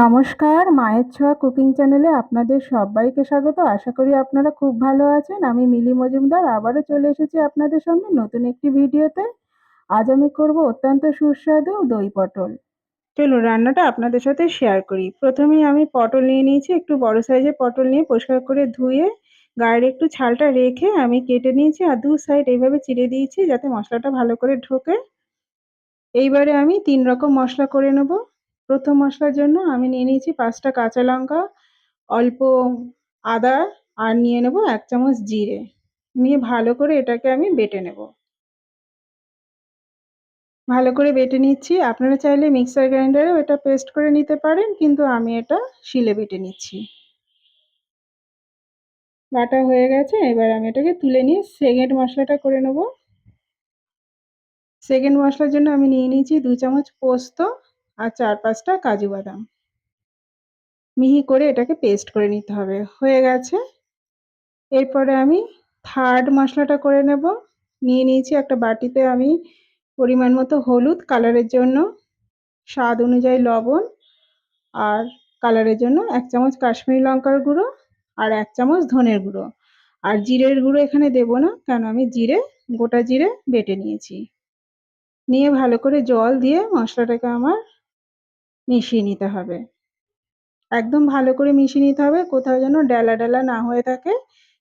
নমস্কার, মায়ের ছোঁয়া কুকিং চ্যানেলে আপনাদের সবাইকে স্বাগত। আশা করি আপনারা খুব ভালো আছেন। আমি মিলি মজুমদার, আবারও চলে এসেছি আপনাদের সঙ্গে নতুন একটি ভিডিওতে। আজ আমি করব অত্যন্ত সুস্বাদু দই পটল। চলুন, রান্নাটা আপনাদের সাথে শেয়ার করি। প্রথমেই আমি পটল নিয়ে নিয়েছি, একটু বড় সাইজের পটল নিয়ে পরিষ্কার করে ধুয়ে, গায়ের একটু ছালটা রেখে আমি কেটে নিয়েছি আর দু সাইড এইভাবে চিড়ে দিয়েছি যাতে মশলাটা ভালো করে ঢোকে। এইবারে আমি তিন রকম মশলা করে নেব। প্রথম মশলার জন্য আমি নিয়ে নিয়েছি পাঁচটা কাঁচা লঙ্কা, অল্প আদা আর নিয়ে নেব এক চামচ জিরে। নিয়ে ভালো করে এটাকে আমি বেটে নেব। ভালো করে বেটে নিচ্ছি। আপনারা চাইলে মিক্সার গ্রাইন্ডারেও এটা পেস্ট করে নিতে পারেন, কিন্তু আমি এটা শিলে বেটে নিচ্ছি। বাটা হয়ে গেছে, এবার আমি এটাকে তুলে নিয়ে সেকেন্ড মশলাটা করে নেব। সেকেন্ড মশলার জন্য আমি নিয়ে নিয়েছি দু চামচ পোস্ত। আর চার পাঁচটা কাজু বাদাম। মিহি করে এটাকে পেস্ট করে নিতে হবে। হয়ে গেছে। এরপরে আমি থার্ড মশলাটা করে নেব। নিয়ে নিয়েছি একটা বাটিতে আমি পরিমাণ মতো হলুদ কালারের জন্য স্বাদ অনুযায়ী লবণ আর কালারের জন্য এক চামচ কাশ্মীরি লঙ্কার গুঁড়ো আর এক চামচ ধনের গুঁড়ো। আর জিরের গুঁড়ো এখানে দেব না, কেন আমি জিরে, গোটা জিরে বেটে নিয়েছি। নিয়ে ভালো করে জল দিয়ে মশলাটাকে আমার মিশিয়ে নিতে হবে। একদম ভালো করে মিশিয়ে নিতে হবে, কোথাও যেন ডেলা ডেলা না হয়ে থাকে,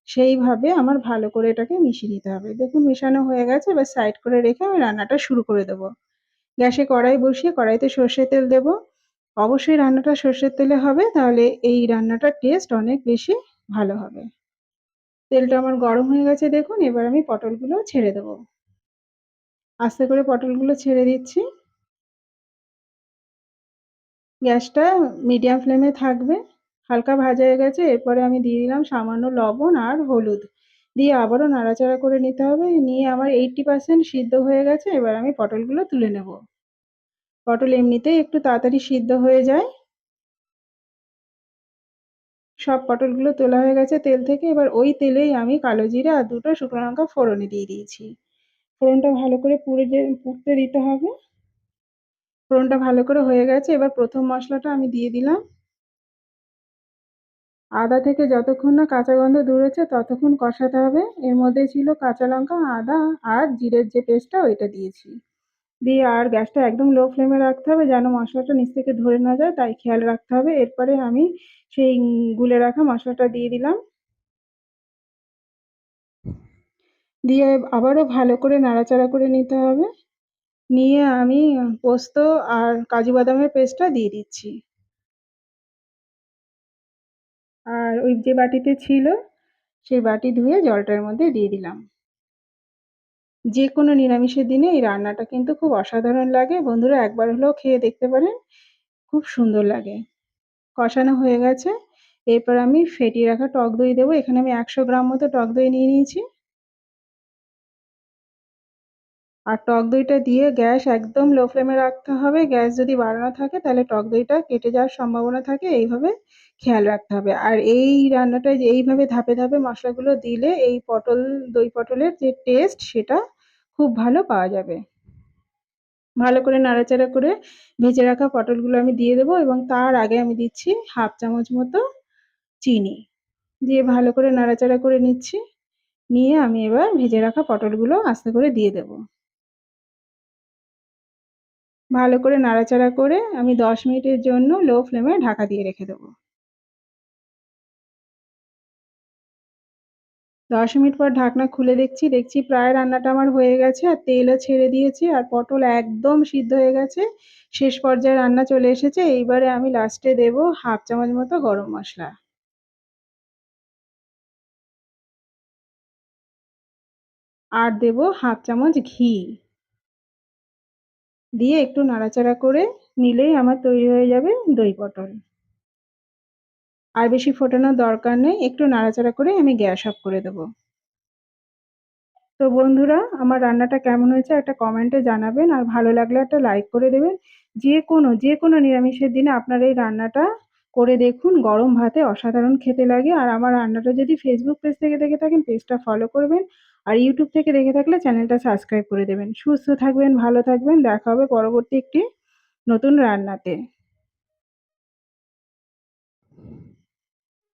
সেইভাবে আমার ভালো করে এটাকে মিশিয়ে নিতে হবে। দেখুন মেশানো হয়ে গেছে, এবার সাইড করে রেখে আমি রান্নাটা শুরু করে দেবো। গ্যাসে কড়াই বসিয়ে কড়াইতে সর্ষের তেল দেব। অবশ্যই রান্নাটা সর্ষের তেলে হবে, তাহলে এই রান্নাটার টেস্ট অনেক বেশি ভালো হবে। তেলটা আমার গরম হয়ে গেছে দেখুন, এবার আমি পটলগুলো ছেড়ে দেবো। আস্তে করে পটলগুলো ছেড়ে দিচ্ছি। গ্যাসটা মিডিয়াম ফ্লেমে থাকবে। হালকা ভাজা হয়ে গেছে, এরপরে আমি দিয়ে দিলাম সামান্য লবণ আর হলুদ। দিয়ে আবারও নাড়াচাড়া করে নিতে হবে। নিয়ে আমার এইটটি পার্সেন্ট সিদ্ধ হয়ে গেছে, এবার আমি পটলগুলো তুলে নেব। পটল এমনিতেই একটু তাড়াতাড়ি সিদ্ধ হয়ে যায়। সব পটলগুলো তোলা হয়ে গেছে তেল থেকে। এবার ওই তেলেই আমি কালো জিরে আর দুটো শুকনো লঙ্কা ফোড়নে দিয়ে দিয়েছি। ফোড়নটা ভালো করে পুড়ে পুড়তে দিতে হবে। ফোড়নটা ভালো করে হয়ে গেছে। এবার প্রথম মশলাটা আমি দিয়ে দিলাম। আদা থেকে যতক্ষণ না কাঁচা গন্ধ দূরেছে ততক্ষণ কষাতে হবে। এর মধ্যে ছিল কাঁচা লঙ্কা, আদা আর জিরের যে পেস্টটা ওইটা দিয়েছি। দিয়ে আর গ্যাসটা একদম লো ফ্লেমে রাখতে হবে যেন মশলাটা নিচ থেকে ধরে না যায়, তাই খেয়াল রাখতে হবে। এরপরে আমি সেই গুলে রাখা মশলাটা দিয়ে দিলাম। দিয়ে আবারও ভালো করে নাড়াচাড়া করে নিতে হবে। নিয়ে আমি পোস্ত আর কাজু বাদামের পেস্টটা দিয়ে দিচ্ছি। আর ওই যে বাটিতে ছিল, সেই বাটি ধুয়ে জলটার মধ্যে দিয়ে দিলাম। যে কোনো নিরামিষের দিনে এই রান্নাটা কিন্তু খুব অসাধারণ লাগে। বন্ধুরা, একবার হলেও খেয়ে দেখতে পারেন, খুব সুন্দর লাগে। কষানো হয়ে গেছে। এরপর আমি ফেটিয়ে রাখা টক দই দেবো। এখানে আমি একশো গ্রাম মতো টক দই নিয়ে নিয়েছি। আর টক দইটা দিয়ে গ্যাস একদম লো ফ্লেমে রাখতে হবে। গ্যাস যদি বাড়ানো থাকে তাহলে টক দইটা কেটে যাওয়ার সম্ভাবনা থাকে, এইভাবে খেয়াল রাখতে হবে। আর এই রান্নাটা এইভাবে ধাপে ধাপে মশলাগুলো দিলে এই পটল, দই পটলের যে টেস্ট সেটা খুব ভালো পাওয়া যাবে। ভালো করে নাড়াচাড়া করে ভেজে রাখা পটলগুলো আমি দিয়ে দেবো এবং তার আগে আমি দিচ্ছি হাফ চামচ মতো চিনি। দিয়ে ভালো করে নাড়াচাড়া করে নিচ্ছি। নিয়ে আমি এবার ভেজে রাখা পটলগুলো আস্তে করে দিয়ে দেবো। ভালো করে নাড়াচাড়া করে আমি দশ মিনিটের জন্য লো ফ্লেমে ঢাকা দিয়ে রেখে দেবো। দশ মিনিট পর ঢাকনা খুলে দেখছি দেখছি প্রায় রান্নাটা আমার হয়ে গেছে আর তেলও ছেড়ে দিয়েছে আর পটল একদম সিদ্ধ হয়ে গেছে। শেষ পর্যায়ে রান্না চলে এসেছে, এইবারে আমি লাস্টে দেব হাফ চামচ মতো গরম মশলা। আর দেব হাফ চামচ ঘি। দিয়ে একটু নাড়াচাড়া করে নিলেই আমার তৈরি হয়ে যাবে দই পটল। আর বেশি ফোটানোর দরকার নেই, একটু নাড়াচাড়া করে আমি গ্যাস অফ করে দেবো। তো বন্ধুরা, আমার রান্নাটা কেমন হয়েছে একটা কমেন্টে জানাবেন আর ভালো লাগলে একটা লাইক করে দেবেন। যে কোনো যে কোনো নিরামিষের দিনে আপনার এই রান্নাটা করে দেখুন, গরম ভাতে অসাধারণ খেতে লাগে। আর আমার রান্নাটা যদি ফেসবুক পেজ থেকে দেখে থাকেন পেজটা ফলো করবেন। আর ইউটিউব থেকে দেখে থাকলে চ্যানেলটা সাবস্ক্রাইব করে দেবেন। সুস্থ থাকবেন, ভালো থাকবেন। দেখা হবে পরবর্তী একটি নতুন রান্নাতে।